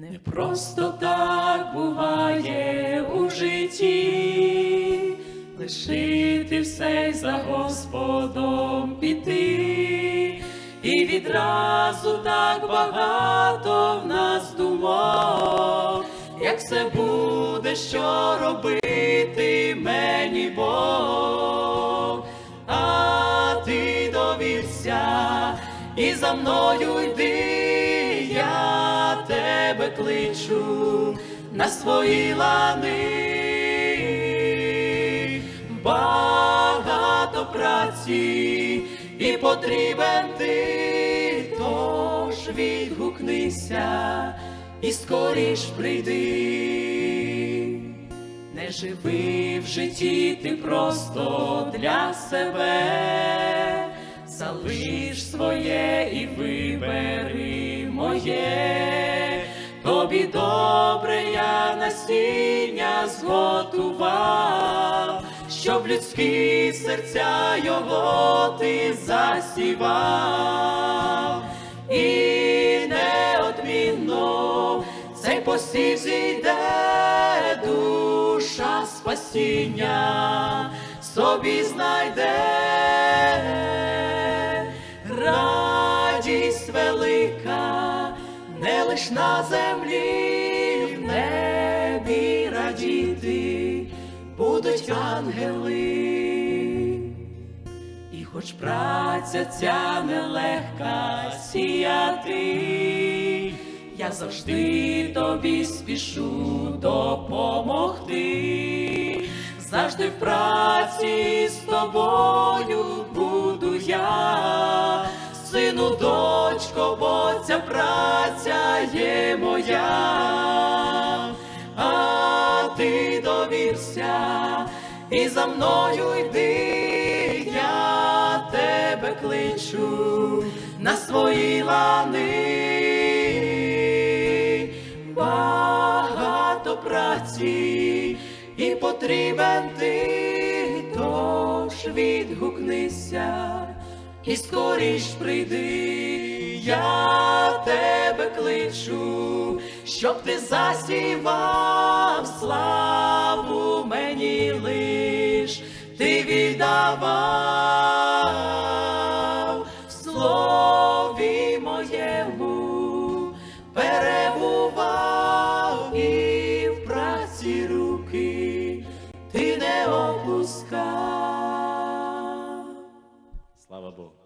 Не просто так буває у житті, лишити все й за Господом піти, і відразу так багато в нас думок, як все буде, що робити мені Бог, а ти довірся і за мною йди, тебе кличу на свої лани. Багато праці і потрібен ти, тож відгукнися і скоріш прийди. Не живи в житті ти просто для себе, залиш своє і вибери моє, тобі добре я насіння зготував, щоб людські серця його ти засівав, і неодмінно цей посів зійде душа спасіння собі знайде радість велика, не лиш на землі, в небі радіти будуть ангели. І хоч праця ця нелегка сіяти, я завжди тобі спішу допомогти, завжди в праці з тобою буду я, сину, дочко, бо ця праця є моя, а ти довірся і за мною йди, я тебе кличу на свої лани. Багато праці і потрібен ти, тож відгукнися і скоріш прийди, я тебе кличу, щоб ти засівав славу мені лиш, ти віддавав Слава Богу.